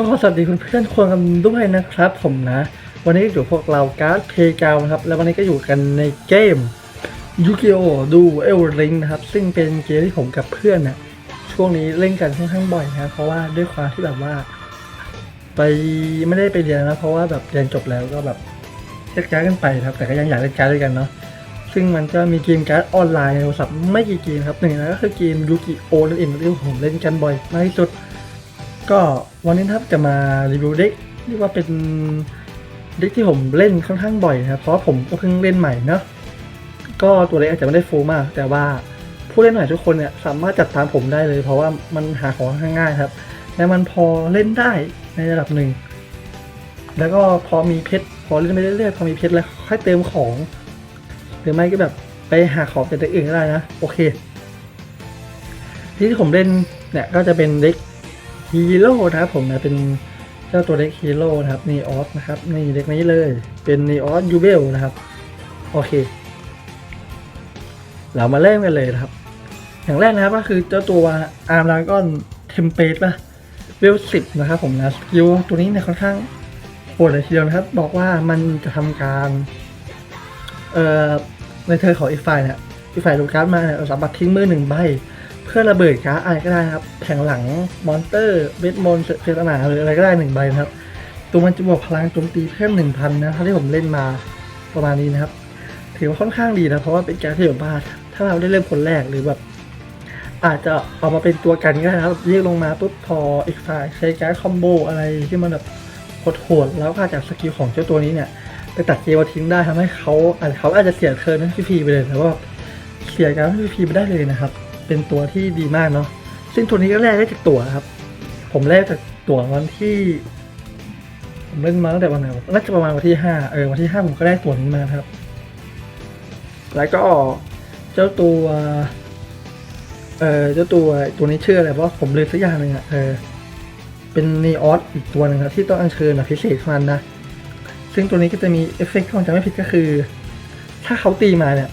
ก็สวัสดีคุณเพื่อนๆคนกันด้วยนะครับผมนะ วันนี้อยู่พวกเราการ์ดเพกาวนะครับ แล้ววันนี้ก็อยู่กันในเกมยูกิโอดูเอลลิงนะครับ ซึ่งเป็นเกมที่ผมกับเพื่อนเนี่ยช่วงนี้เล่นกันค่อนข้างบ่อยนะครับเพราะว่าด้วยความที่แบบว่า ไปไม่ได้ไปเรียนนะเพราะว่าแบบเรียนจบแล้วก็แบบแยกย้ายกันไปครับ แต่ก็ยังอยากเล่นการ์ดด้วยกันเนาะซึ่งมันก็มีเกมการ์ดออนไลน์ในโทรศัพท์ไม่กี่เกมครับหนึ่งนนั้นก็คือเกมยูกิโอนั่นเองที่ผมเล่นกันบ่อยมากที่สุด ก็วันนี้นะครับจะมารีวิวเด็กเรียกว่าเป็นเด็กที่ผมเล่นค่อนข้างบ่อยนะครับเพราะผมก็เพิ่งเล่นใหม่เนาะก็ตัวเล็กอาจจะไม่ได้ฟูลมาก แต่ว่าผู้เล่นใหม่ทุกคนเนี่ยสามารถจัดตามผมได้เลย เพราะว่ามันหาของค่อนข้างง่ายครับและมันพอเล่นได้ในระดับหนึ่งแล้วก็พอมีเพชรพอเล่นไปเรื่อยๆพอมีเพชรแล้วค่อยเติมของ หรือไม่ก็แบบไปหาของจากเด็กอื่นก็ได้นะ โอเค ที่ผมเล่นเนี่ยก็จะเป็นเด็ก ฮีโร่นะครับผมนะเป็นเจ้าตัวเล็กฮีโร่นะครับนีออสนะครับนี่เด็กนี้เลยเป็นนีออสยูเบลนะครับโอเค เรามาเริ่มกันเลยนะครับ อย่างแรกนะครับก็คือเจ้าตัวอาร์มลากอนเทมเปตป่ะเวลสิบนะครับผมนะสกิลตัวนี้เนี่ยค่อนข้างโหดเลยทีเดียวนะครับ บอกว่ามันจะทำการเอ่อในเธอของอีกฝ่ายเนี่ยอีกฝ่ายลงการ์ดมาเนี่ยเราสามารถทิ้งมือหนึ่งใบ เพื่อระเบิดการ์ดอะไรก็ได้นะครับแผงหลังมอนเตอร์เบสมอนเซตนาหรืออะไรก็ได้หนึ่งใบนะครับ ตัวมันจะบวกพลังโจมตีเพิ่มหนึ่งพันนะเท่าที่ผมเล่นมาประมาณนี้นะครับ ถือว่าค่อนข้างดีนะเพราะว่าเป็นการที่แบบว่าถ้าเราได้เริ่มคนแรกหรือแบบอาจจะเอามาเป็นตัวกันก็ได้นะครับเรียกลงมาปุ๊บพออีกฝ่ายใช้การคอมโบอะไรที่มันแบบโหดๆแล้วก็จากสกิลของเจ้าตัวนี้เนี่ยไปตัดเกมทิ้งได้ทำให้เขาอาจจะเขาอาจจะเสียเทิร์นนั้นพีไปเลยแต่ว่าเสียการพีพีไปได้เลยนะครับ เป็นตัวที่ดีมากเนาะซึ่งตัวนี้ก็แลกได้จากตั๋วครับ ผมแลกจากตั๋ววันที่ ผมเล่นมาตั้งแต่วันไหนน่าจะประมาณวันที่ห้าเออวันที่ห้าผมก็ได้ตั๋วนี้มาครับ แล้วก็เจ้าตัวเออเจ้าตัวตัวนี้ชื่ออะไรเพราะผมลืมสักอย่างหนึ่งอะเออเป็นนีออสอีกตัวหนึ่งครับที่ต้องอัญเชิญแบบพิเศษเท่านั้นนะ ซึ่งตัวนี้ก็จะมีเอฟเฟกต์ที่ผมจำไม่ผิดก็คือ ถ้าเขาตีมาเนี่ย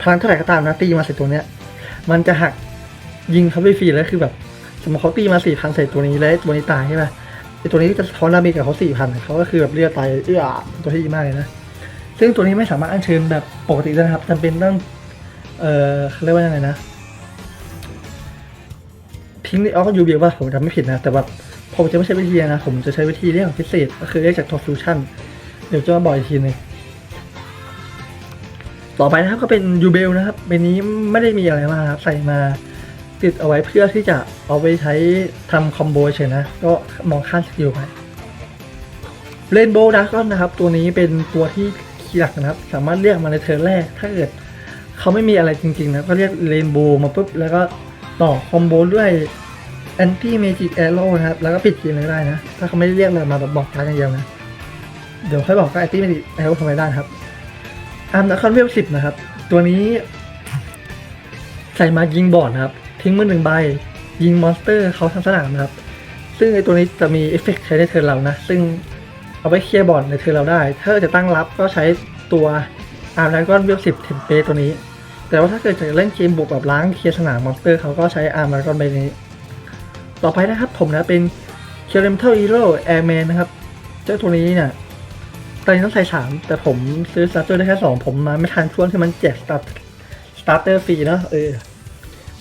พลังเท่าไหร่ก็ตามนะตีมาใส่ตัวเนี้ย มันจะหักยิงเขาไปฟรีแล้วคือแบบสมมติเขาตีมาสี่พันใส่ตัวนี้แล้วตัวนี้ตายใช่ไหมไอตัวนี้จะท้อนดาเมจกับเขาสี่พันเขาก็คือแบบเลือดตายเอื้อตัวที่ดีมากเลยนะซึ่งตัวนี้ไม่สามารถอัญเชิญแบบปกติได้นะครับจำเป็นต้องเอ่อเรียกว่ายังไงนะทิ้งในออกยูเบียว่าผมจำไม่ผิดนะแต่แบบผมจะไม่ใช้วิธีนะ ผมจะใช้วิธีเรียกพิเศษ ก็คือเรียกจากตัวฟิวชั่น เดี๋ยวจะมาบอกอีกทีหนึง ต่อไปนะครับก็เป็นยูเบลนะครับใบนี้ไม่ได้มีอะไรมากครับใส่มาติดเอาไว้เพื่อที่จะเอาไปใช้ทำคอมโบเฉยนะ ก็มองข้ามสกิลไปเรนโบว์ดักอนนะครับ ตัวนี้เป็นตัวที่คีย์หลักนะครับ สามารถเรียกมาในเทิร์แรก ถ้าเกิดเขาไม่มีอะไรจริงๆนะก็เรียกเรนโบว์มาปุ๊บ แล้วก็ต่อคอมโบด้วยแอนตี้เมจิกแอโร่นะครับ แล้วก็ปิดเกมเลยได้นะ ถ้าเขาไม่เรียกเลยมาแบบบอกการอย่างเดียวนะ เดี๋ยวค่อยบอกก็แอนตี้เมจิกแอโร่ทำไมได้ครับ อาร์มดัคอนเวลสิบนะครับ ตัวนี้ ใส่มายิงบอร์ดนะครับ ทิ้งมือหนึ่งใบ ยิงมอนสเตอร์เขาทั้งสนามนะครับ ซึ่งไอตัวนี้จะมีเอฟเฟกต์ใช้ในเทิร์นเรานะ ซึ่งเอาไว้เคลียร์บอร์ดในเทิร์นเราได้ ถ้าจะตั้งรับก็ใช้ตัวอาร์มดัคอนเวลสิบเทมเปตัวนี้ แต่ว่าถ้าเกิดจะเล่นเกมบุกแบบล้างเคลียร์สนามมอนสเตอร์เขาก็ใช้อาร์มดัคอนใบนี้ ต่อไปนะครับผมนะเป็นเคเลมเทอร์อีโร่แอร์แมนนะครับ เจ้าตัวนี้เนี่ย ตอนนี้ต้องใส่สามแต่ผมซื้อสตาร์เตอร์ได้แค่สองผมมาไม่ทันช่วงที่มันแจกสตาร์สตาร์เตอร์ฟรีเนาะเออ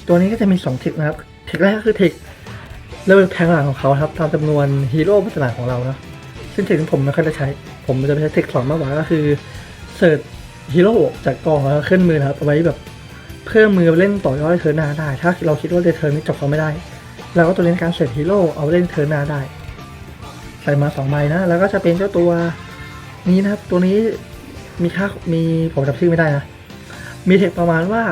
ตัวนี้ก็จะมีสองเทคนะครับเทคแรกก็คือเทคเลเวลแทงหลังของเขาครับตามจำนวนฮีโร่พัฒนาของเราเนาะซึ่งเทคที่ผมไม่ค่อยได้ใช้ ผมจะไปใช้เทคสองมากกว่าก็คือเสิร์ชฮีโร่จากกองแล้วขึ้นมือนะครับเอาไว้แบบเพิ่มมือเล่นต่อยอดเทิร์นหน้าได้ ถ้าเราคิดว่าในเทิร์นนี้จบเขาไม่ได้เราก็ตัวนี้ในการเสิร์ชฮีโร่เอาเล่นเทิร์นหน้าได้ ใส่มาสองใบนะแล้วก็จะเป็นเจ้าตัว นี้นะครับ ตัวนี้มีค่ามีผมจำชื่อไม่ได้นะ มีเทคประมาณว่า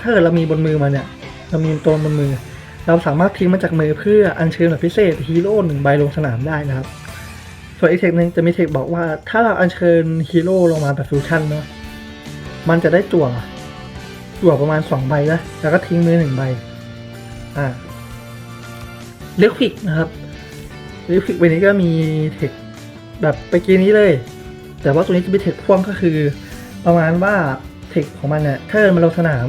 ถ้าเกิดเรามีบนมือมาเนี่ย เรามีตัวบนมือ เราสามารถทิ้งมันจากมือเพื่ออัญเชิญแบบพิเศษฮีโร่หนึ่งใบลงสนามได้นะครับ ส่วนอีกเทคหนึงจะมีเทคบอกว่าถ้าเราอัญเชิญฮีโร่ลงมาแบบฟิวชั่นเนาะ มันจะได้จั่วจั่วประมาณสองใบนะแล้วก็ทิ้งมือหนึ่งใบ อ่าเลือกผิกนะครับเลือกผิกใบนี้ก็มีเทคแบบไปเกมนี้เลย แต่ว่าตัวนี้จะมีเทคพ่วงก็คือ ประมาณว่าเทคของมันเนี่ยถ้าเกิดมันลงสนาม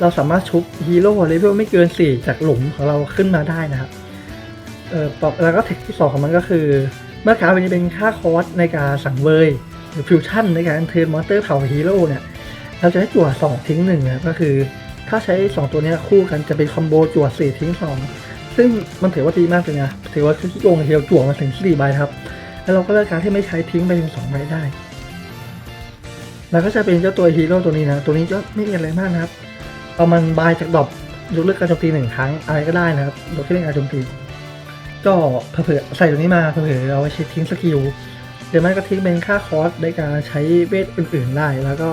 เราสามารถชุบฮีโร่เลเวลไม่เกิน 4 จากหลุมของเราขึ้นมาได้นะครับเออปรับแล้วก็เทคที่สองของมันก็คือ เมื่อการดนี้เป็นค่าคอสในการสังเวยหรือฟิวชั่นในการเทิร์นมอนสเตอร์เผาฮีโร่เนี่ยเราจะได้จั่วสองทิ้งหนึ่งนะก็คือ ถ้าใช้สองตัวนี้คู่กันจะเป็นคอมโบจั่วสี่ทิ้งสองซึ่งมันถือว่าดีมากเลยนะถือว่าคือที่โกงเทียจั่วมาถึงสี่ใบครับ แล้วเราก็เลือกการที่ไม่ใช้ทิ้งไปถึงสองใบได้ แล้วก็จะเป็นเจ้าตัวฮีโร่ตัวนี้นะ ตัวนี้ก็ไม่มีอะไรมากนะครับเอามันบายจากดรอปยกเลิกการโจมตีหนึ่งครั้งอะไรก็ได้นะครับยกเลิกการโจมตี ก็เผื่อใส่ตัวนี้มาเผื่อเอาไว้ใช้ทิ้งสกิลเดี๋ยวมันก็ทิ้งเป็นค่าคอสในการใช้เวทอื่น ๆได้แล้วก็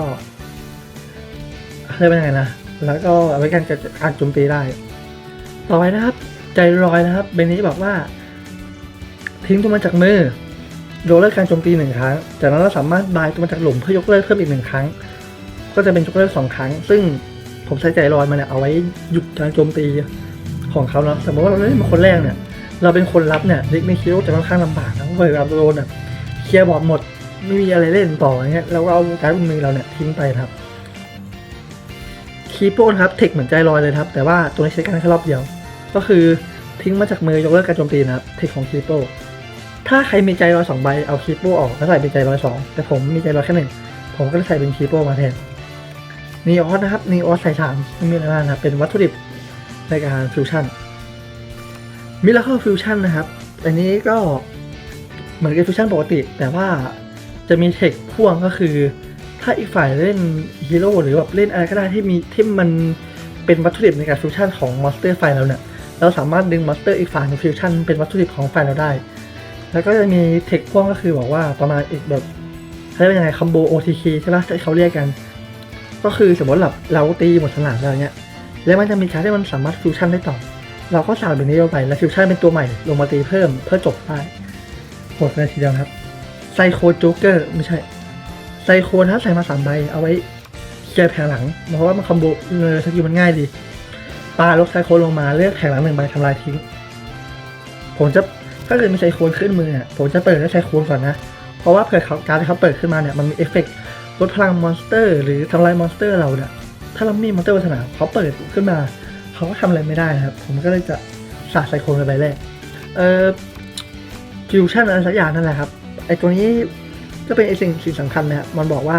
เรียกว่าไงนะแล้วก็เอาไว้การจัดการโจมตีได้ ต่อไปนะครับ ใจรอยนะครับเบนนี้บอกว่า ทิ้งตัวมันจากมือ ยกเลิกการโจมตีหนึ่งครั้ง จากนั้นเราสามารถบายตัวมันจากหลุมเพื่อยกเลิกเพิ่มอีกหนึ่งครั้ง ก็จะเป็นยกเลิกสองครั้ง ซึ่งผมใช้ใจรอยมันเนี่ยเอาไว้หยุดการโจมตีของเขาเนาะสมมติว่าเราเล่นมาคนแรกเนี่ย เราเป็นคนรับเนี่ยเด็กไม่คิดว่าจะค่อนข้างลำบากนะเพราะเวลาโดนแบบเคลียร์บอร์ดหมดไม่มีอะไรเล่นต่ออย่างเงี้ยเราก็เอาการบนมือเราเนี่ยทิ้งไปครับคีโป้นครับเทคเหมือนใจลอยเลยครับ แต่ว่าตัวนี้ใช้การแค่รอบเดียว ก็คือทิ้งมาจากมือยกเลิกการโจมตีนะครับเทคของคีโป้ ถ้าใครมีใจลอยสองใบเอาคีโปออกแล้วใส่เป็นใจลอยสองแต่ผมมีใจลอยแค่หนึ่งผมก็เลยใส่เป็นคีโปมาแทนนีออสนะครับนีออสใส่สามม่มีอะไรมากนะครับเป็นวัตถุดิบในการฟิวชั่นมิราเคิลฟิวชั่นนะครับ อันนี้ก็เหมือนกับฟิวชั่นปกติ แต่ว่าจะมีเทคพ่วงก็คือ ถ้าอีกฝ่ายเล่นฮีโร่หรือแบบเล่นอะไรก็ได้ที่มีที่มันเป็นวัตถุดิบในการฟิวชั่นของมอนสเตอร์ฝ่ายเราเนี่ย เราสามารถดึงมอนสเตอร์อีกฝ่ายในฟิวชั่นเป็นวัตถุดิบของฝ่ายเราได้ แล้วก็จะมีเทคพ่วงก็คือบอกว่าประมาณอีกแบบเขาเรียกว่ายังไงคอมโบ OTK ใช่ไหมที่เขาเรียกกัน ก็คือสมมติเราเราตีหมดสนามแล้วเนี้ย แล้วมันจะมีการที่มันสามารถฟิวชั่นได้ต่อ เราก็สาวแบบนี้ลงไปแล้วฟิวชั่นเป็นตัวใหม่ลงมาตีเพิ่มเพื่อจบได้หมดเลยทีเดียวครับไซโคโจ๊กเกอร์ไม่ใช่ไซโคนถ้าใส่มาสามใบเอาไว้เคลียร์แผงหลังเพราะว่ามันคอมโบเออสกิลมันง่ายดีปาลกไซโคลงมาเลือกแผงหลังหนึ่งใบทำลายทิ้ง ผมจะ ถ้าเกิดมีไซโคนขึ้นมือผมจะเปิดด้วยไซโคนก่อนนะ เพราะว่าเผื่อเขาการที่เขาเปิดขึ้นมาเนี่ยมันมีเอฟเฟกต์ลดพลังมอนสเตอร์ หรือทำลายมอนสเตอร์เราเนี่ยถ้าเรามีมอนสเตอร์บนสนามเขาเปิดขึ้นมา เขาก็ทำอะไรไม่ได้ครับ ผมก็เลยจะสาดไซโคนไปใบแรกเอ่อฟิวชั่นอะไรสักอย่างนั่นแหละครับไอตัวนี้ก็เป็นไอสิ่งสิ่งสำคัญนะครับมันบอกว่า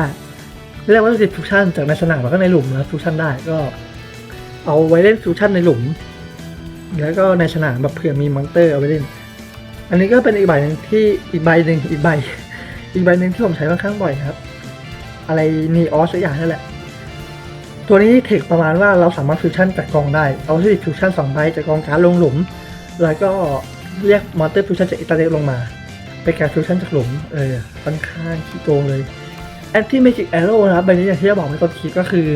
เรียกว่าติดฟิวชั่นจากในสนามแล้วก็ในหลุมนะฟิวชั่นได้ก็เอาไว้เล่นฟิวชั่นในหลุม แล้วก็ในสนามแบบเผื่อมีมอนเตอร์เอาไว้เล่น อันนี้ก็เป็นอีกใบหนึ่งที่อีกใบหนึ่งอีกใบ อีกใบหนึ่งที่ผมใช้ค่อนข้างบ่อยครับ อะไรนีออสสักอย่างนั่นแหละ ตัวนี้เทคประมาณว่าเราสามารถฟิวชั่นจากกองได้เอาที่ฟิวชั่นสองใบจากกองการลงหลุม แล้วก็เรียกมอนเตอร์ฟิวชั่นจากอิตาเลียลงมาเป็นการฟิวชั่นจากหลุมเออค่อนข้างขี้โกงเลยแอนตี้เมจิกแอโร่นะครับใบนี้อย่างที่เราบอกในต้นคลิปก็คือ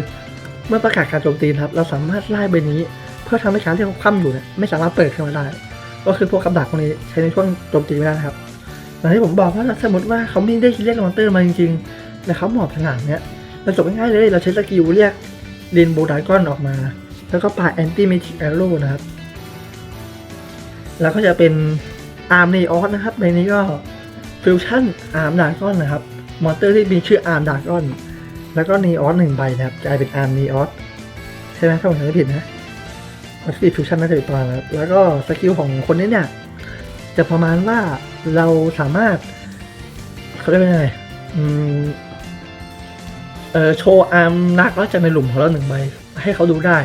เมื่อประกาศการโจมตีครับ เราสามารถไล่ใบนี้ เพื่อทำให้การที่เขาคว่ำอยู่เนี่ยไม่สามารถเปิดขึ้นมาได้ ก็คือพวกกับดักพวกนี้ใช้ในช่วงโจมตีไม่ได้นะครับอย่างที่ผมบอกว่าสมมติว่าเขาไม่ได้เรียกมอนเตอร์มาจริงๆแต่เขาหมอบสนามเนี้ยเราจบง่ายๆเลยเราใช้สกิลเรียกเรนโบว์ดากอนออกมา แล้วก็ปาแอนตี้เมจิกแอโร่นะครับ แล้วก็จะเป็นอาร์มเนออสนะครับในนี้ก็ฟิวชั่นอาร์มดากอนนะครับ มอนเตอร์ที่มีชื่ออาร์มดากอน แล้วก็เนออสหนึ่งใบนะครับกลายเป็นอาร์มเนออสใช่ไหมถ้าผมจำไม่ผิดนะ วัตถุดิบฟิวชั่นน่าจะเป็นประมาณนั้นแล้วก็สกิลของคนนี้เนี่ย จะประมาณว่าเราสามารถเขาเรียกว่าไงเออโชว์อาร์มนักแล้วจากในหลุมของเราหนึ่งใบให้เขาดูได้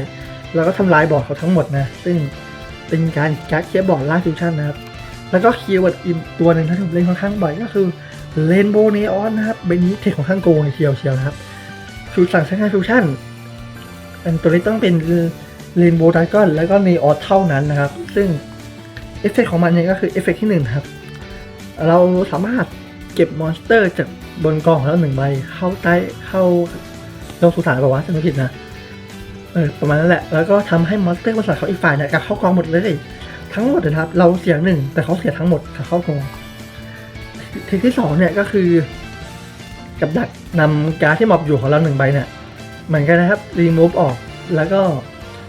แล้วก็ทำลายบอร์ดเขาทั้งหมดนะ ซึ่งเป็นการการเคลียร์บอร์ดล่าฟิวชั่นนะครับ แล้วก็คีย์เวิร์ดอีกตัวหนึ่งที่ผมเล่นค่อนข้างบ่อยก็คือเลนโบเนออนนะครับใบนี้เทคของข้างโกงเลยเชียวเชียวนะครับฟิวสั่งใช้งานฟิวชั่นอันตัวนี้ต้องเป็น เลนโบว์ดากอนแล้วก็เนออสเท่านั้นนะครับ ซึ่งเอฟเฟกต์ของมันเนี่ยก็คือเอฟเฟกต์ที่หนึ่งครับ เราสามารถเก็บมอนสเตอร์จากบนกองของเราหนึ่งใบเข้าใต้เข้าลงสุสานบอกว่าจะไม่ผิดนะเออประมาณนั้นแหละ แล้วก็ทำให้มอนสเตอร์บนสามเขาอีกฝ่ายเนี่ยกลับเข้ากองหมดเลย ทั้งหมดนะครับ เราเสียหนึ่งแต่เขาเสียทั้งหมดกลับเข้ากองเทคที่สองเนี่ยก็คือ กับดักนำการดที่หมอบอยู่ของเราหนึ่งใบเนี่ยเหมือนกันนะครับรีมูฟออกแล้วก็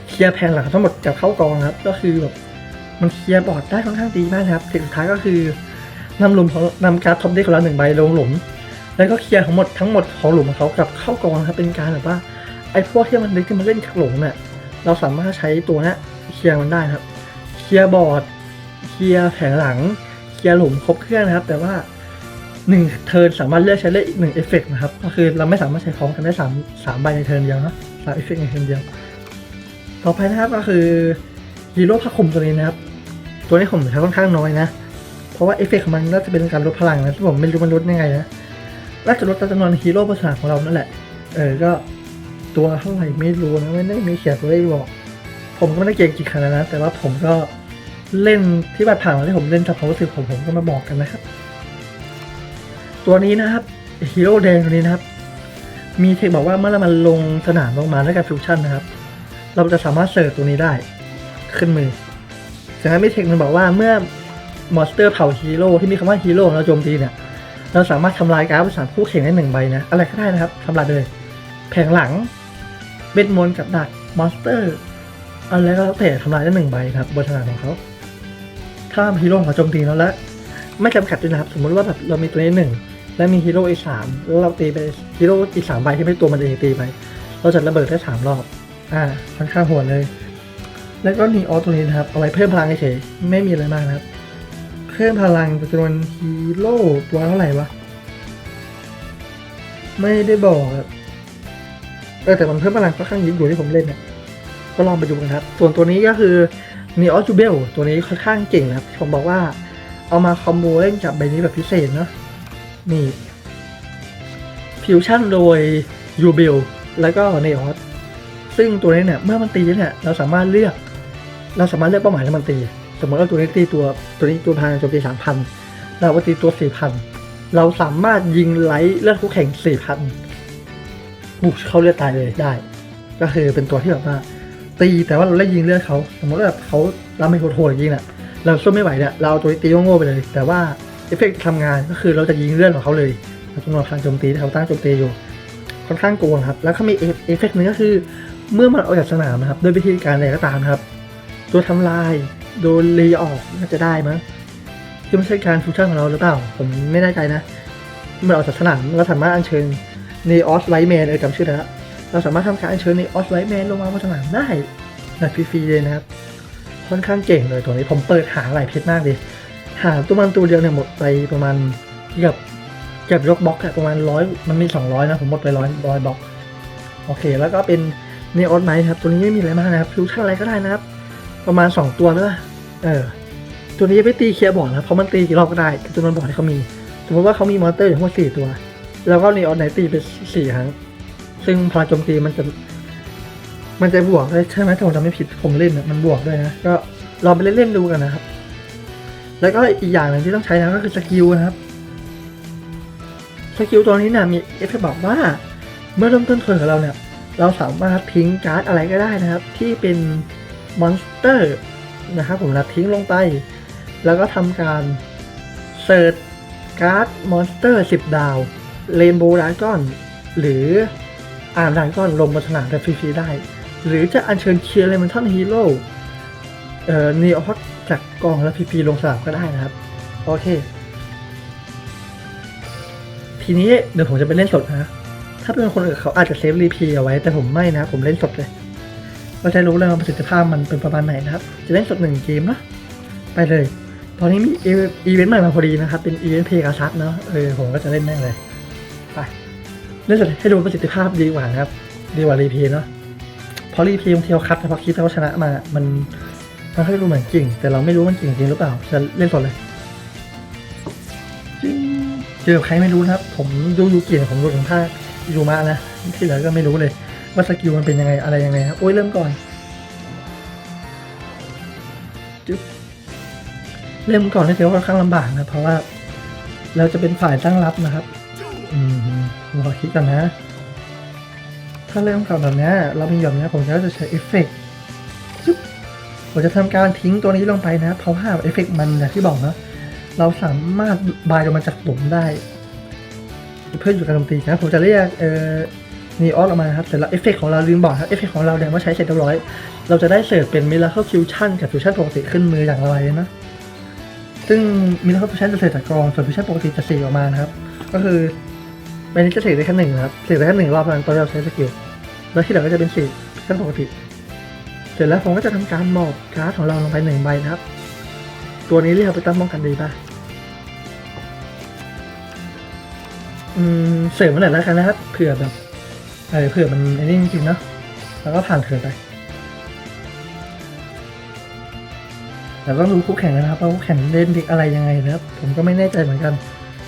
เคลียร์แผงหลังทั้งหมดกับเข้ากองครับ ก็คือแบบมันเคลียร์บอร์ดได้ค่อนข้างดีมากนะครับสุดท้ายก็คือนำหลุมของนำการ์ดท็อปเด็กของเราหนึ่งใบลงหลุม แล้วก็เคลียร์ทั้งหมดทั้งหมดของหลุมของเขากับเข้ากองนะครับเป็นการแบบว่าไอ้พวกที่มันเล็กที่มันเล่นจากหลุมเนี่ยเราสามารถใช้ตัวนี้เคลียร์มันได้นะครับ เคลียร์บอร์ด เคลียร์แผงหลัง เคลียร์หลุมครบเครื่องนะครับ แต่ว่าหนึ่งเทิร์นสามารถเลือกใช้ได้อีกหนึ่งเอฟเฟกต์นะครับ ก็คือเราไม่สามารถใช้ของกันได้สามสามใบในเทิร์นเดียวนะสามเอฟเฟกต์ในเทิร์นเดียว ต่อไปนะครับก็คือฮีโร่ผ้าคลุมตัวนี้นะครับ ตัวนี้ผมใช้ค่อนข้างน้อยนะ เพราะว่าเอฟเฟกต์ของมันน่าจะเป็นการลดพลังนะที่ผมไม่รู้มันลดยังไงนะน่าจะลดจำนวนฮีโร่ประสาทของเรานั่นแหละ เออก็ตัวเท่าไหร่ไม่รู้นะไม่ได้มีเขียนตัวเลขบอก ผมก็ไม่ได้เก่งกี่ขนาดนะ แต่ว่าผมก็เล่นที่ผ่านมาที่ผมเล่นจากความรู้สึกผมผมก็มาบอกกันนะครับ ตัวนี้นะครับฮีโร่แดงตัวนี้นะครับ มีเทคบอกว่าเมื่อมันลงสนามลงมาด้วยการฟิวชั่นนะครับ เราจะสามารถเสิร์ฟตัวนี้ได้ ขึ้นมือจากนั้นมีเทคมันบอกว่าเมื่อมอนสเตอร์เผาฮีโร่ที่มีคำว่าฮีโร่เราโจมตีเนี่ยเราสามารถทำลายการ์ดประสานคู่แข่งได้หนึ่งใบนะ อะไรก็ได้นะครับทำลายเลย แผงหลังเบ็ดมนกับดักมอนสเตอร์อะไรก็แล้วแต่ทำลายได้หนึ่งใบนะครับบนสนามของเขาถ้าฮีโร่เขาโจมตีแล้วและไม่จำกัดด้วยนะครับ สมมติว่าแบบเรามีตัวนี้หนึ่งและมีฮีโร่อีกสามแล้วเราตีไปฮีโร่อีกสามใบที่ไม่ตัวมันเองตีไป เราจะระเบิดได้สามรอบ อ่าค่อนข้างโหดเลย แล้วก็นีออสตัวนี้นะครับ เอาไว้เพิ่มพลังเฉยไม่มีอะไรมากนะครับ เพิ่มพลังจำนวนฮีโร่ตัวเท่าไหร่วะ ไม่ได้บอกครับเออแต่มันเพิ่มพลังค่อนข้างเยอะอยู่ที่ผมเล่นเนี่ยก็ลองไปดูกันครับ ส่วนตัวนี้ก็คือ n e o j u b e l ตัวนี้ค่อนข้างเก่งนะครับผมบอกว่าเอามาคอมโบเล่นกับใบนี้แบบพิเศษเนาะนี่ฟิวชั่นโดย u b e l แล้วก็ n e o s ซึ่งตัวนี้เนี่ยเมื่อมันตีเนี่ยเราสามารถเลือก เราสามารถเลือกเป้าหมายที่มันตี สมมติว่าตัวนี้ตีตัวตัวนี้ตัวพลังโจมตีสามพันเราก็ตีตัวสี่พันเราสามารถยิงไลท์เลือดคู่แข่งสี่พันบุกเข้าเลือดตายเลยได้ ก็คือเป็นตัวที่แบบว่าตีแต่ว่าเราไล่ยิงเลือดเขาสมมติว่าแบบเขาเราไม่โหดๆยิงน่ะ เราสู้ไม่ไหวเนี่ยเราเอาตัวนี้ตีโง่ไปเลย แต่ว่าเอฟเฟกต์ทำงานก็คือเราจะยิงเลือดของเขาเลยเราจำนวนพลังโจมตีที่เขาตั้งโจมตีอยู่ค่อนข้างโกงครับ แล้วเขามีเอฟเฟกต์หนึ่งก็คือ เมื่อมันออกจากสนามนะครับด้วยวิธีการอะไรก็ตามครับ ตัวทำลายโดนเลย์ออกน่าจะได้มั้งที่ไม่ใช่การฟูชั่นของเราหรือเปล่า ผมไม่แน่ใจนะเมื่อออกจากสนามเราสามารถอัญเชิญเนออสไลท์แมนเออจำชื่อได้ละเราสามารถทำการอัญเชิญเนออสไลท์แมนลงมาบนสนามได้แบบฟรีๆเลยนะครับ ค่อนข้างเก่งเลยตัวนี้ผมเปิดหาหลายเพชรมากเลยหาตัวมันตัวเดียวเนี่ยหมดไปประมาณเกือบเกือบยกบล็อกอะประมาณร้อยมันมีสองร้อยนะผมหมดไปร้อยร้อยบล็อกโอเค แล้วก็เป็น เนออสไนท์ครับ ตัวนี้ไม่มีอะไรมากนะครับฟิวชั่นอะไรก็ได้นะครับ ประมาณสองตัวด้วยเออ ตัวนี้ไม่ตีเคลียร์บอร์ดนะเพราะมันตีกี่รอบก็ได้จำนวนบอร์ดที่เขามี สมมติว่าเขามีมอนเตอร์อยู่ทั้งหมดสี่ตัว แล้วก็เนออสไนท์ตีไปสี่ครั้ง ซึ่งพลังโจมตีมันจะ มันจะบวกได้ใช่ไหมถ้าผมจำไม่ผิดผมเล่นน่ะมันบวกด้วยนะ ก็ลองไปเล่นๆดูกันนะครับ แล้วก็อีกอย่างหนึ่งที่ต้องใช้นะก็คือสกิลนะครับสกิลตัวนี้เนี่ยมีเอฟเฟกต์บอกว่าเมื่อเริ่มต้นเทิร์นของเราเนี่ย เราสามารถทิ้งการ์ดอะไรก็ได้นะครับ ที่เป็นมอนสเตอร์นะครับผมนะทิ้งลงไป แล้วก็ทำการเสิร์ชการ์ดมอนสเตอร์10 ดาวเรนโบว์ดากอนหรืออ่านดากอนลงบนสนามแบบฟรีๆได้ หรือจะอัญเชิญเคียร์เลมันทอนฮีโร่เอ่อนีออสจากกองแล้วฟรีๆลงสนามก็ได้นะครับ โอเค ทีนี้เดี๋ยวผมจะไปเล่นสดนะ ถ้าเป็นคนอื่นเขาอาจจะเซฟรีพีเอาไว้แต่ผมไม่นะผมเล่นสดเลย ก็จะรู้เลยว่าประสิทธิภาพมันเป็นประมาณไหนนะครับ จะเล่นสดหนึ่งเกมเนะไปเลย ตอนนี้มีอีเวนต์ใหม่มาพอดีนะครับ เป็นอีเวนต์เพกาซัสเนาะเออผมก็จะเล่นแม่งเลยไปเล่นสดให้ดูประสิทธิภาพดีกว่านะครับ ดีกว่ารีพีเนาะเพราะรีพีบางทีเราคัดแต่พอคิดเราชนะมา มันมันก็ดูเหมือนจริง แต่เราไม่รู้มันจริงจริงหรือเปล่าจะเล่นสดเลยจึ๊งเจอใครไม่รู้นะครับ ผมดูยูกิผมดูถึงภาค อยูมานะที่เหลือก็ไม่รู้เลย ว่าสกิลมันเป็นยังไงอะไรยังไงครับโอ้ยเริ่มก่อนจึ๊บเริ่มก่อนนี่ถือว่าค่อนข้างลำบากนะ เพราะว่า เราจะเป็นฝ่ายตั้งรับนะครับอืมรอคิดกันนะ ถ้าเริ่มก่อนแบบนี้เรามีแบบนี้ผมก็จะใช้เอฟเฟกต์จึ๊บผมจะทำการทิ้งตัวนี้ลงไปนะ เพราะว่าเอฟเฟกต์มันอย่างที่บอกนะเราสามารถบายลงมาจากหลุมได้ เพื่ออยู่กับดนตรีนะผมจะเรียกเอ่อนีออสออกมาครับเสร็จแล้วเอฟเฟกของเราลืมบอกครับเอฟเฟกของเราเนี่ยเมื่อใช้เสร็จเรียบร้อย เราจะได้เสิร์ฟเป็นมิราเคิลฟิวชั่นกับฟิวชั่นปกติขึ้นมืออย่างไรนะ ซึ่งมิราเคิลฟิวชั่นจะเสิร์ฟจากกองส่วนฟิวชั่นปกติจะสี่ออกมานะครับ ก็คือใบนี้จะเสิร์ฟได้แค่หนึ่งนะครับเสิร์ฟได้แค่หนึ่งรอบเท่านั้นตอนที่เราใช้สกิลแล้วที่เหลือก็จะเป็นสี่ฟิวชั่นปกติเสร็จแล้วผมก็จะทำการหมอบการ์ดของเราลงไปหนึ่งใบนะครับ ตัวนี้เรียกไปตั้งป้องกันดีป่ะ อืมเสริมมาหน่อยแล้วกันนะครับเผื่อแบบเออเผื่อมันไอ้นี่จริงๆเนาะแล้วก็ผ่านเถิดไปแต่ต้องดูคู่แข่งนะครับว่าคู่แข่งเล่นเด็กอะไรยังไงนะครับ ผมก็ไม่แน่ใจเหมือนกัน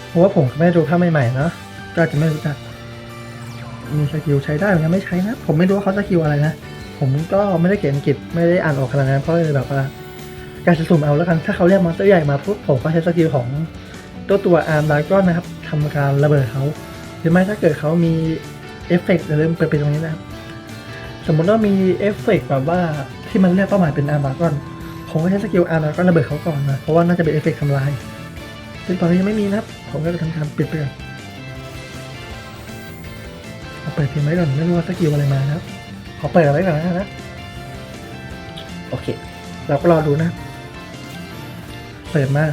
เพราะว่าผมไม่ด้ดูภาพใหม่ๆเนาะก็อาจจะไม่รู้จักมีสกิลใช้ได้หมือนกันไม่ใช้นะ ผมไม่รู้ว่าเขาสกิลอะไรนะ ผมก็ไม่ได้เก่งอังกฤษไม่ได้อ่านออกขนาดนั้นเพราะเลยแบบว่าการจะสุ่มเอาแล้วกันถ้าเขาเรียกมอนสเตอร์ใหญ่มาปุ๊บผมก็ใช้สกิลของตัวตัวอาร์มดากอนนะครับ ทำการระเบิดเขาหรือไม่ถ้าเกิดเขามีเอฟเฟกต์เริ่มเปิดเป็นตรงนี้นะครับ สมมติว่ามีเอฟเฟกต์แบบว่าที่มันเรียกเป้าหมายเป็นอาร์มดากอนผมก็ใช้สกิลอาร์มดากอนระเบิดเขาก่อนนะ เพราะว่าน่าจะเป็นเอฟเฟกต์ทำลายซึ่งตอนนี้ยังไม่มีนะครับ ผมก็จะทำการปิดไปก่อนเอาเปิดเกมไว้ก่อนไม่รู้ว่าสกิลอะไรมานะครับขอเปิดเอาไว้ก่อนนะโอเค เราก็รอดูนะ เปิดมา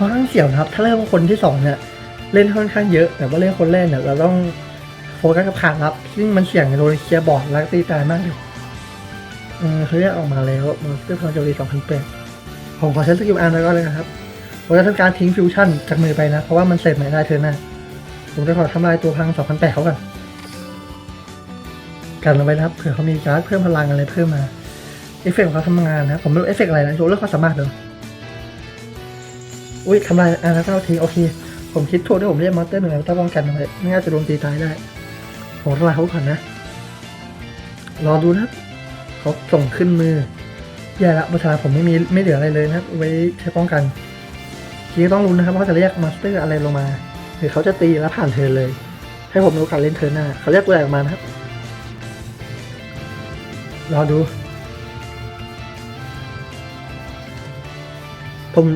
ค่อนข้างเสี่ยวนะครับ ถ้าเริ่มคนที่สองเนี่ยเล่นค่อนข้างเยอะ แต่ว่าเล่นคนแรกเนี่ยเราต้องโฟกัสกับขารับ ซึ่งมันเสี่ยงโดนเคลียร์บอร์ดแล้วตีตายมากเลยเออเขาเรียกออกมาแล้วมันเพื่อพลังโจมตีสองพันแปดผมขอใช้สกิลอาร์แล้วก็เลยนะครับผมจะทำการทิ้งฟิวชั่นจากมือไปนะ เพราะว่ามันเสร็จไม่ได้เธอหน้าผมจะขอทำลายตัวพลังสองพันแปดเขาก่อนกันลงไปนะครับเผื่อเขามีการ์ดเพิ่มพลังอะไรเพิ่มมาเอฟเฟกต์ของเขาทำงานนะผมไม่รู้เอฟเฟกต์อะไรนะโชว์เรื่องความสามารถเหรอ อุ้ยทำลายอะแล้วก็เอาทีโอเค ผมคิดถูกด้วยผมเรียกมอนเตอร์หนึ่งแล้วต้องป้องกันเอาไว้ไม่งั้นจะโดนตีตายได้ผมทำลายเขาก่อนนะ รอดูนะเขาส่งขึ้นมือแย่ละบัชาผมไม่มีไม่เหลืออะไรเลยนะครับ ไว้ใช้ป้องกันทีนี้ต้องรู้นนะครับว่าจะเรียกมาสเตอร์อะไรลงมา หรือเขาจะตีแล้วผ่านเทิร์นเลย ให้ผมรู้การเล่นเทิร์นหน้า เขาเรียกตัวอะไรออกมานะครับรอดู ผม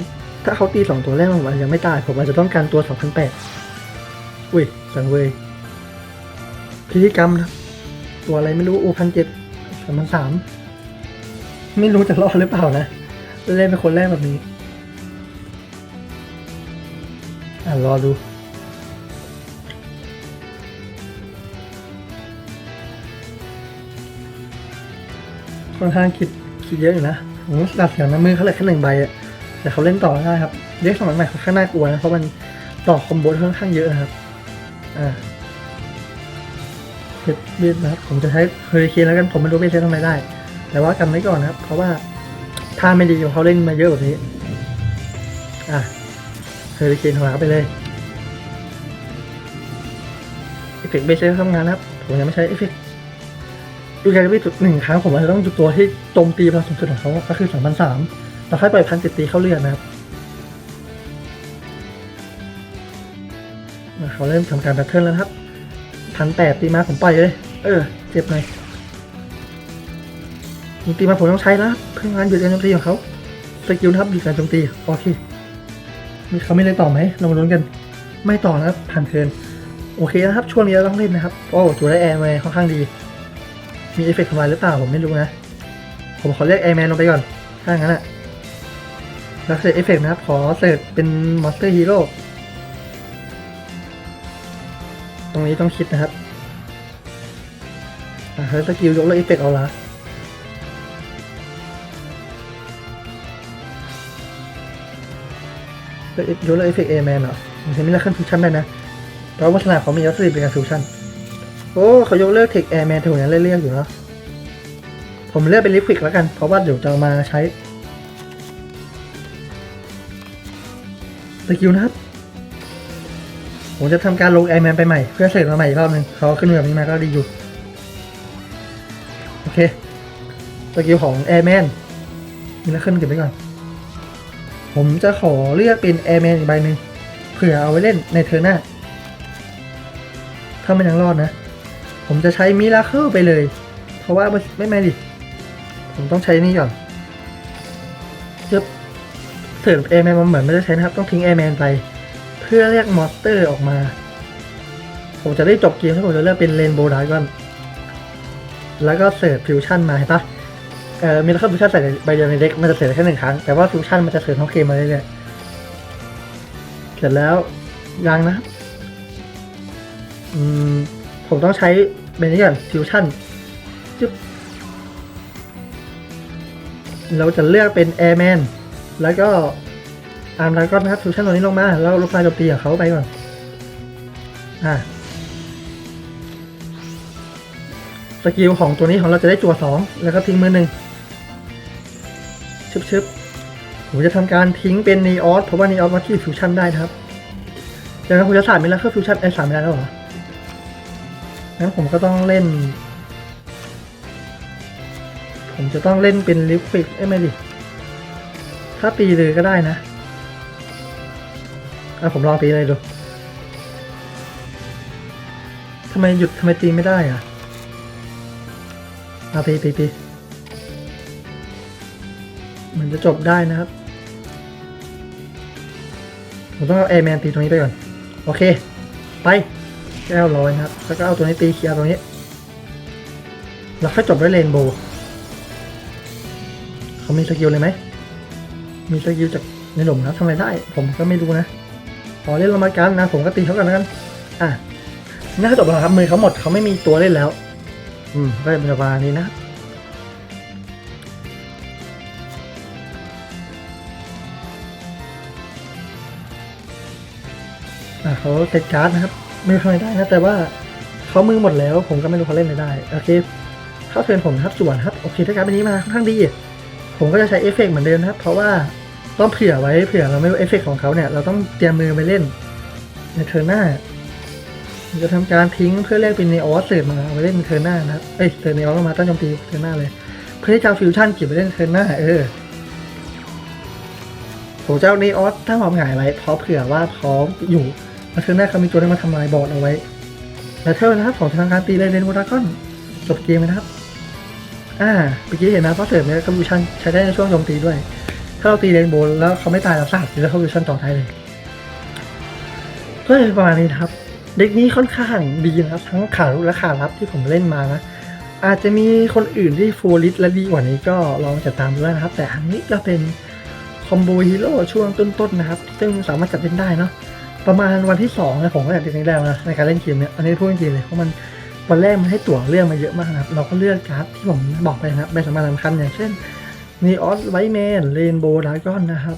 ถ้าเขาตีสองตัวแรกผมอาจจะยังไม่ตาย ผมอาจจะต้องการตัวสองพันแปดอุ้ย สังเวยพิธีกรรมนะตัวอะไรไม่รู้อูพันเจ็ดสามพันสามไม่รู้จะรอดหรือเปล่านะ เล่นเป็นคนแรกแบบนี้ อะ รอดูค่อนข้างคิดคิดเยอะอยู่นะผมดัดเสียงน้ำมือเขาเลยแค่หนึ่งใบอะ แต่เขาเล่นต่อได้ครับเรียกสมัยใหม่ค่อนข้างน่ากลัวนะเพราะมันต่อคอมโบค่อนข้างเยอะนะครับอ่าเพชรเบียดนะครับผมจะใช้เฮอริเคนแล้วกันผมไม่รู้เบสใช้ทำไมได้ แต่ว่ากันไว้ก่อนนะครับ เพราะว่าถ้าไม่ดีของเขาเล่นมาเยอะแบบนี้อะเฮอริเคนของเราไปเลยเอฟเฟกต์เบสใช้ทำงานนะครับ ผมยังไม่ใช้เอฟเฟกต์ดูการไปจุดหนึ่งครั้งผมอาจจะต้องจุดตัวที่โจมตีพลังสูงสุดของเขาก็คือสองพันสาม เราค่อยปล่อยพันติดตีเข้าเลือดนะครับเขาเริ่มทำการแพทเทิร์นแล้วครับพันแปดตีมาผมปล่อยเลย เออ เจ็บหน่อยมีตีมาผมต้องใช้แล้วเพื่องานหยุดการโจมตีของเขาสกิลนะครับหยุดการโจมตีโอเคมีเขาไม่เลยต่อไหมเรามาลุ้นกัน ไม่ต่อนะครับผ่านเทิร์นโอเคนะครับ ช่วงนี้เราต้องเล่นนะครับ โอ้ตัวได้แอร์มาค่อนข้างดี มีเอฟเฟกต์ทำลายหรือเปล่าผมไม่รู้นะ ผมขอเรียกแอร์แมนลงไปก่อนถ้างั้นอะ แล้วเสร็จเอฟเฟกต์นะครับ ขอเสร็จเป็นมอนสเตอร์ฮีโร่ตรงนี้ต้องคิดนะครับอ่าแล้วสกิลยกเลิกเอฟเฟกต์เอาละแล้วยกเลิกเอฟเฟกต์แอแมนเหรอมันจะไม่เลือกขึ้นฟิวชั่นได้นะเพราะว่าวัฒนาเขามีวัสดุเป็นการฟิวชั่น โอ้เขายกเลิกเทคแอร์แมนถูกนั้นเรียๆอยู่เนาะผมเลือกเป็นลิควิกแล้วกัน เพราะว่าเดี๋ยวจะมาใช้ สกิลนะครับ ผมจะทำการลงแอร์แมนไปใหม่ เพื่อเสร็จมาใหม่อีกรอบหนึ่งเขาขึ้นแบบนี้มาก็ดีอยู่ โอเค สกิลของแอร์แมนมีแล้วขึ้นเก็บไว้ก่อน ผมจะขอเลือกเป็นแอร์แมนอีกใบหนึ่งเผื่อเอาไว้เล่นในเทอร์หน้า ถ้ามันยังรอดนะ ผมจะใช้มิราเคิลไปเลย เพราะว่าไม่ไม่ไม่ดิ ผมต้องใช้นี่ก่อน เสริมแอร์แมนมันเหมือนไม่ได้ใช้นะครับ ต้องทิ้งแอร์แมนไป เพื่อเรียกมอสเตอร์ออกมา ผมจะได้จบเกมถ้าผมจะเลือกเป็นเลนโบว์ดากอนแล้วก็เสิร์ฟฟิวชั่นมาเห็นปะเอ่อมิราเคิลฟิวชั่นใส่ใบเดียวในเด็กมันจะเสิร์ฟแค่หนึ่งครั้ง แต่ว่าฟิวชั่นมันจะเสิร์ฟทั้งเกมมาเรื่อยๆเสร็จแล้วยังนะอืมผมต้องใช้เป็นนี้ก่อนฟิวชั่นจึ๊บเราจะเลือกเป็นแอร์แมน แล้วก็อาร์มแล้วก็นะครับฟิวชั่นตัวนี้ลงมาแล้วลบลายโจมตีกับเขาไปก่อนอ่าสกิลของตัวนี้ของเราจะได้จั่วสองแล้วก็ทิ้งมือหนึ่งชึบชึบผมจะทำการทิ้งเป็นนีออสเพราะว่านีออสมาที่ฟิวชั่นได้นะครับจากนั้นผมจะสามมิลเลอร์ฟิวชั่นไอ้สามมิลเลอร์แล้วเหรองั้นผมก็ต้องเล่น ผมจะต้องเล่นเป็นลิฟฟิกเอ้ไม่ดิ ถ้าตีเลยก็ได้นะอะผมลองตีเลยดูทำไมหยุดทำไมตีไม่ได้อะเอาตีตีตีเหมันจะจบได้นะครับ ผมต้องเอาแอร์แมนตีตรงนี้ไปก่อน โอเค ไปแก้วร้อยนะครับ แล้วก็เอาตัวนี้ตีเคลียร์ตรงนี้ แล้วค่อยจบด้วยเรนโบว์เขามีสกิลเลยไหม มีสกิลจากในหลุมนะทำอะไรได้ ผมก็ไม่รู้นะพอเล่นละมากันนะ ผมก็ตีเขากันแล้วกัน อะน่าจบแล้วครับมือเขาหมดเขาไม่มีตัวเล่นแล้ว อืมก็เป็นประมาณนี้นะอะเขาเซตการ์ดนะครับ ไม่ทำอะไรได้นะ แต่ว่าเขามือหมดแล้ว ผมก็ไม่รู้เขาเล่นอะไรได้ โอเค เข้าเทิร์นผมครับส่วนครับ โอเคถ้าการ์ดใบนี้มาค่อนข้างดี ผมก็จะใช้เอฟเฟกต์เหมือนเดิมนะครับ เพราะว่าต้องเผื่อไว้เผื่อเราไม่รู้เอฟเฟกต์ของเขาเนี่ย เราต้องเตรียมมือไปเล่น ในเทอร์นหน้าจะทำการทิ้งเพื่อแลกเป็นเนออสเสร์ฟมาเอาไปเล่นในเทอร์นหน้านะครับ เอ้ยเทอร์เนออสมาตั้งโจมตีเทอร์นหน้าเลย เพื่อที่จะเอาฟิวชั่นเก็บไปเล่นเทอร์นหน้า เออผมเจะเอาเนออสตั้งความหงายไว้เพราะเผื่อว่าพร้อมอยู่แล้วเทอร์นหน้าเขามีตัวได้มาทำลายบอร์ดเอาไว้แล้วเท่านะครับผมจะทำการตีเลยเรนโบดากอนจบเกมนะครับ อ่าเมื่อกี้เห็นนะเพราะเสริมเนี่ยคอมบิชันใช้ได้ในช่วงโจมตีด้วย ถ้าเราตีเรนโบว์แล้วเขาไม่ตายเราสาดแล้วคอมบิชันต่อท้ายเลย ก็เลยประมาณนี้นะครับ เด็กนี้ค่อนข้างดีนะครับ ทั้งขาลุกและขารับที่ผมเล่นมานะ อาจจะมีคนอื่นที่ฟูลิสและดีกว่านี้ก็ลองจัดตามดูนะครับ แต่อันนี้ก็เป็นคอมโบฮีโร่ช่วงต้นๆนะครับ ซึ่งสามารถจัดเล่นได้เนาะประมาณวันที่สองนะผมก็จัดเล่นได้แล้วนะในการเล่นเกมเนี่ยอันนี้พูดจริงๆเลยเพราะมัน วันแรกมันให้ตั๋วเลือกมาเยอะมากนะครับ เราก็เลือกการ์ดที่ผมบอกไปนะครับใบสำคัญสำคัญอย่างเช่นนีออสไวแมนเรนโบว์ดากอนนะครับ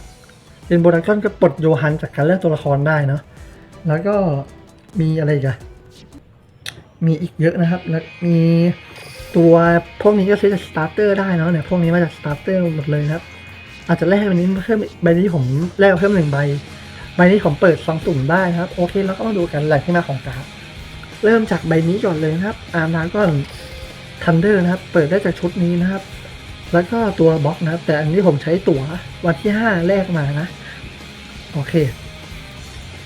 เรนโบว์ดากอนก็ปลดโยฮันจากการเลือกตัวละครได้เนาะแล้วก็มีอะไรกอะมีอีกเยอะนะครับ แล้วมีตัวพวกนี้ก็ซื้อจากสตาร์เตอร์ได้เนาะเนี่ยพวกนี้มาจากสตาร์เตอร์หมดเลยนะครับ อาจจะแลกใบนี้เพิ่มใบนี้ผมแลกเพิ่มหนึ่งใบใบนี้ผมเปิดซองตุ่มได้นะครับ โอเค แล้วก็มาดูกันแหล่งที่มาของการ์ด เริ่มจากใบนี้ก่อนเลยนะครับ อาร์มดาก้อนทันเดอร์นะครับ เปิดได้จากชุดนี้นะครับ แล้วก็ตัวบล็อกนะครับ แต่อันนี้ผมใช้ตั๋ววันที่ห้าแรกมานะ โอเค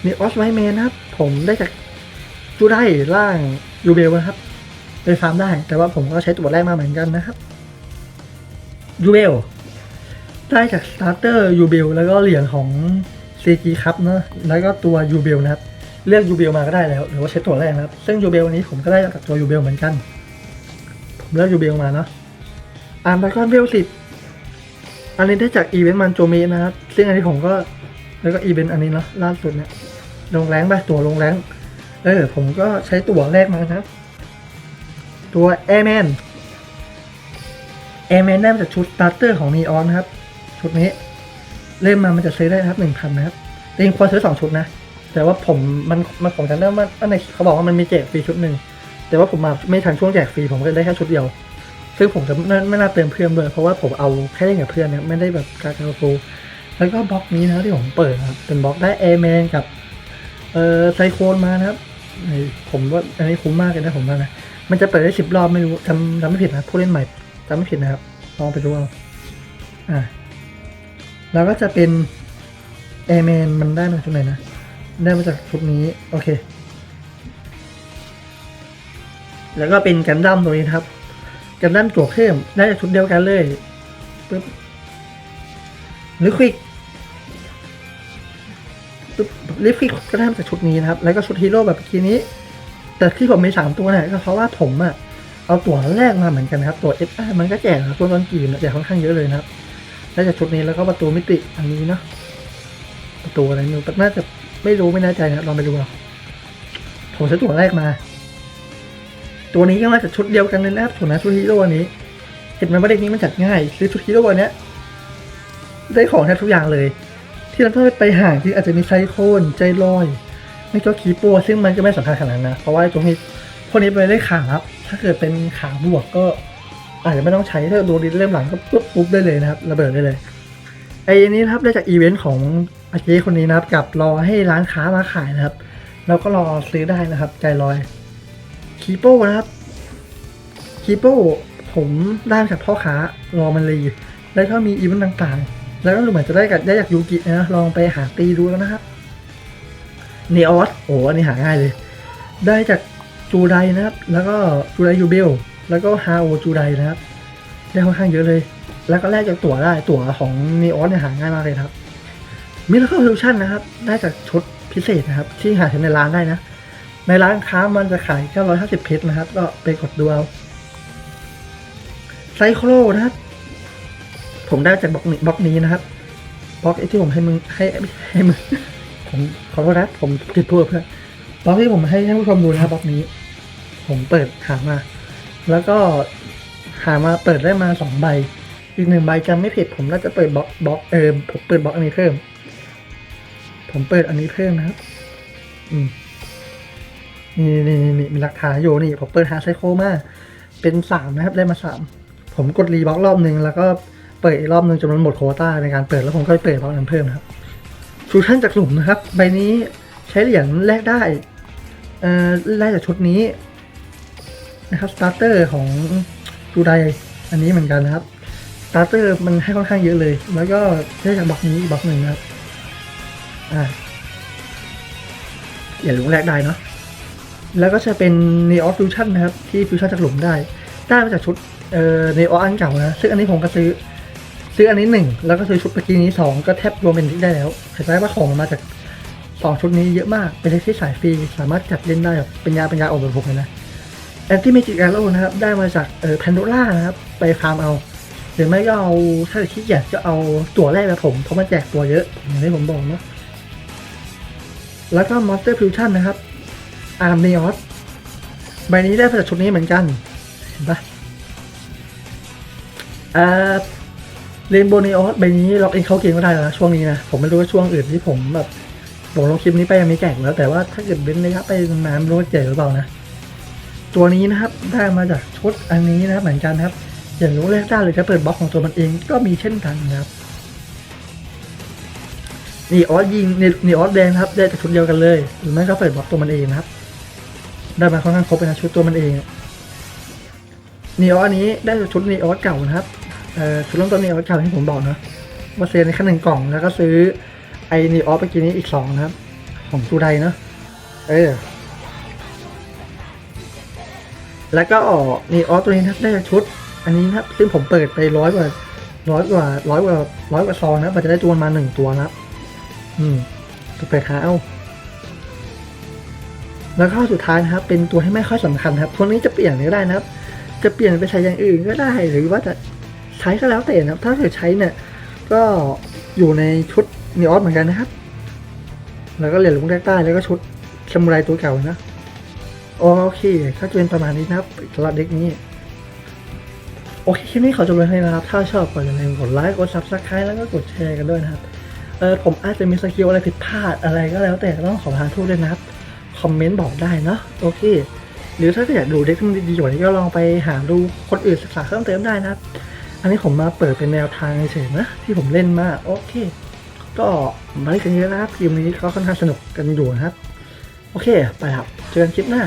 มีออสไวแมนนะครับ ผมได้จากจูได้ร่างยูเบลนะครับไปฟาร์มได้ แต่ว่าผมก็ใช้ตั๋วแรกมาเหมือนกันนะครับยูเบลได้จากสตาร์เตอร์ยูเบลแล้วก็เหรียญของซีจีครับเนาะแล้วก็ตัวยูเบลนะครับ เลือกยูเบลมาก็ได้แล้วหรือว่าใช้ตัวแรกนะครับ ซึ่งยูเบลอันนี้ผมก็ได้จากตัวยูเบลเหมือนกัน ผมเลือกยูเบลมาเนาะอาร์มไบคอนเวลสิบอันนี้ได้จากอีเวนต์มันโจเมนะครับ ซึ่งอันนี้ผมก็แล้วก็อีเวนต์อันนี้เนาะล่าสุดเนี่ยลงแรงไปตัวลงแรงเออผมก็ใช้ตัวแรกมานะครับ ตัวแอร์แมนแอร์แมนได้มาจากชุดสตาร์เตอร์ของนีออนครับ ชุดนี้ เล่มมามันจะซื้อได้นะครับหนึ่งพันนะครับแต่จริงควรซื้อสองชุดนะ แต่ว่าผมมันมันผมจำได้ว่าอันในเขาบอกว่ามันมีแจกฟรีชุดหนึ่งแต่ว่าผมมาไม่ทันช่วงแจกฟรีผมก็ได้แค่ชุดเดียว ซึ่งผมจะไม่ไม่น่าเติมเพื่อนเลยเพราะว่าผมเอาแค่เล่นกับเพื่อนเนี่ยไม่ได้แบบการการฟูแล้วก็บล็อกนี้นะที่ผมเปิดนะครับเป็นบล็อกได้แอร์แมนกับเอ่อไซโคนมานะครับผมว่าอันนี้คุ้มมากเลยนะผมว่านะมันจะเปิดได้สิบรอบไม่รู้จำจำไม่ผิดนะผู้เล่นใหม่จำไม่ผิดนะครับลองไปดูเอาอ่าแล้วก็จะเป็นแอร์แมนมันได้มาจากชุดไหนนะ ได้มาจากชุดนี้ โอเค แล้วก็เป็นกันดั้มตัวนี้ครับ กันดั้มตัวเพิ่มได้จากชุดเดียวกันเลยปึ๊บหรือควิกปึ๊บลิฟควิกก็ได้มาจากชุดนี้นะครับ แล้วก็ชุดฮีโร่แบบเมื่อกี้นี้ แต่ที่ผมมีสามตัวเนี่ยก็เพราะว่าผมอะเอาตัวแรกมาเหมือนกันนะครับ ตัวเอสมันก็แจกนะครับตัวตอนกีมเนี่ยแจกค่อนข้างเยอะเลยนะครับได้จากชุดนี้แล้วก็ประตูมิติอันนี้เนาะ ประตูอะไรไม่น่าจะ ไม่รู้ไม่แน่ใจนะลองไปดูเอาผมใช้ตัวแรกมา ตัวนี้ก็มาจากชุดเดียวกันเลยนะครับส่วนะชุดฮีโร่อันนี้ เห็นไหมว่าเด็กนี้มันจัดง่ายซื้อชุดฮีโร่อันเนี้ยได้ของแทบทุกอย่างเลย ที่เราต้องไปหาที่อาจจะมีไซโคนใจลอย ไม่ก็คีโปซึ่งมันก็ไม่สำคัญขนาดนั้นนะ เพราะว่าตรงนี้พวกนี้ไปได้ขาครับ ถ้าเกิดเป็นขาบวกก็อาจจะไม่ต้องใช้ถ้าโดนดินเล่มหลังก็ปุ๊บปุ๊บได้เลยนะครับระเบิดได้เลยไอ้นี้ครับได้จากอีเวนต์ของ อาเจคนนี้นะครับกับรอให้ร้านค้ามาขายนะครับ แล้วก็รอซื้อได้นะครับ ใจลอยคีโป้นะครับคีโปผมได้มาจากพ่อค้ารอมันรีแล้วก็มีอีเวนต์ต่างๆ แล้วก็ดูเหมือนจะได้กับได้จากยูกินะลองไปหาตีดูแล้วนะครับเนออสโอ้อันนี้หาง่ายเลย ได้จากจูไดนะครับ แล้วก็จูไดยูเบลแล้วก็ฮาโอจูไดนะครับ ได้ค่อนข้างเยอะเลย แล้วก็แลกจากตั๋วได้ตั๋วของเนออสเนี่ยหาง่ายมากเลยครับ มิราเคิลฟิวชั่นนะครับ ได้จากชุดพิเศษนะครับ ที่หาในร้านได้นะ ในร้านค้ามันจะขาย 950 เพชรนะครับ ก็ไปกดดูเอาไซโครนะครับ ผมได้จากบล็อกนี้บล็อกนี้นะครับบล็อกที่ผมให้มึงให้ให้มึงผมขอโทษนะผมติดพูดเพื่อนบล็อกที่ผมให้ท่านผู้ชมดูนะครับบล็อกนี้ ผมเปิดหามา แล้วก็หามาเปิดได้มาสองใบ อีกหนึ่งใบจำไม่ผิดผมน่าจะเปิดบล็อกบล็อกเออผมเปิดบล็อกอันนี้เพิ่ม ผมเปิดอันนี้เพิ่มนะครับ อืมนี่นี่นี่นี่มีหลักฐานอยู่นี่ ผมเปิดหาไซโคมา เป็นสามนะครับ ได้มาสามผมกดรีบล็อกรอบหนึ่งแล้วก็เปิดอีกรอบหนึ่งจนมันหมดโคต้าในการเปิดแล้วผมก็เปิดบล็อกนั้นเพิ่มนะครับฟูชั่นจากหลุมนะครับ ใบนี้ใช้เหรียญแลกได้เอ่อแลกจากชุดนี้นะครับสตาร์เตอร์ของจูไดอันนี้เหมือนกันนะครับสตาร์เตอร์มันให้ค่อนข้างเยอะเลย แล้วก็ได้จากบล็อกนี้อีกบล็อกหนึ่งนะครับ อ่าอย่าลืมแลกได้เนาะแล้วก็จะเป็น n e o Fusion นะครับ ที่ฟิวชั่นจากหลุมได้ ได้มาจากชุดเอ่อ n e o อันเก่านะ ซึ่งอันนี้ผมก็ซื้อ ซื้ออันนี้หนึ่งแล้วก็ซื้อชุดเมื่อกี้นี้สองก็แทบรวมเป็นที่ได้แล้วเห็นไหมว่าของมันมาจากสองชุดนี้เยอะมาก เป็นเที่สายฟรี สามารถจัดเล่นได้แบบเป็นยาเป็นยาออกแบบผมเลยนะแอนตี้เมจิกแอโร่นะครับ ได้มาจากเอ่อแพนโดล่านะครับ ไปฟาร์มเอา หรือไม่ก็เอาถ้าขี้เกียจก็เอาตั๋วแรกแบบผมเพราะมันแจกตัวเยอะอย่างที่ผมบอกเนาะ แล้วก็มอนสเตอร์ฟิวชั่นนะครับอาร์มเนอสใบนี้ได้มาจากชุดนี้เหมือนกัน เห็นปะอ่าเรนโบว์เนอสใบนี้ล็อกเองเข้าเกมก็ได้แล้วนะช่วงนี้นะ ผมไม่รู้ว่าช่วงอื่นที่ผมแบบผมลงคลิปนี้ไปยังไม่แจกแล้วแต่ว่าถ้าเกิดเว้นระยะไปนานไม่รู้ว่าแจกหรือเปล่านะ ตัวนี้นะครับได้มาจากชุดอันนี้นะครับเหมือนกันครับ อย่างรู้แรกได้เลยจะเปิดบล็อกของตัวมันเองก็มีเช่นกันนะครับ นี่ออสยิงนี่ออสแดงครับได้จากชุดเดียวกันเลย หรือไม่ก็เปิดบล็อกตัวมันเองนะครับ ได้มาค่อนข้างครบเลยนะชุดตัวมันเองนีออสอันนี้ได้จากชุดนีออสเก่านะครับเอ่อชุดเริ่มต้นนีออสเก่าที่ผมบอกนะว่าเซนในขั้นหนึ่งกล่องแล้วก็ซื้อไอ้นีออสเมื่อกี้นี้อีกสองนะครับ ของจูไดเนาะเออแล้วก็นี่ออสตัวนี้นะครับได้จากชุด อันนี้นะครับซึ่งผมเปิดไปร้อยกว่าร้อยกว่าร้อยกว่าร้อยกว่าซองนะครับมันจะได้ตัวมาหนึ่งตัวนะครับ อืมตัวไปหาเอาแล้วก็สุดท้ายนะครับ เป็นตัวที่ไม่ค่อยสำคัญครับพวกนี้จะเปลี่ยนก็ได้นะครับ จะเปลี่ยนไปใช้อย่างอื่นก็ได้หรือว่าจะใช้ก็แล้วแต่นะครับ ถ้าเกิดใช้เนี่ยก็อยู่ในชุดนีออสเหมือนกันนะครับ แล้วก็เหรียญลุงแรกใต้แล้วก็ชุดซามูไรตัวเก่านะโอเคก็จะเป็นประมาณนี้นะครับสำหรับเด็กนี้ โอเคคลิปนี้ขอจบเลยให้นะครับ ถ้าชอบก็อย่าลืมกดไลค์กด subscribe แล้วก็กดแชร์กันด้วยนะครับ เออผมอาจจะมีสกิลอะไรผิดพลาดอะไรก็แล้วแต่ต้องขอทานโทษด้วยนะครับ คอมเมนต์บอกได้เนาะโอเค หรือถ้าอยากดูเด็กที่มันดีๆกว่านี้ก็ลองไปหาดูคนอื่นศึกษาเพิ่มเติมได้นะครับ อันนี้ผมมาเปิดเป็นแนวทางเฉยๆนะที่ผมเล่นมาโอเค ก็มาเล่นกันเยอะนะครับทีมนี้ก็ค่อนข้างสนุกกันอยู่นะครับ โอเค ไปครับ เจอกันคลิปหน้า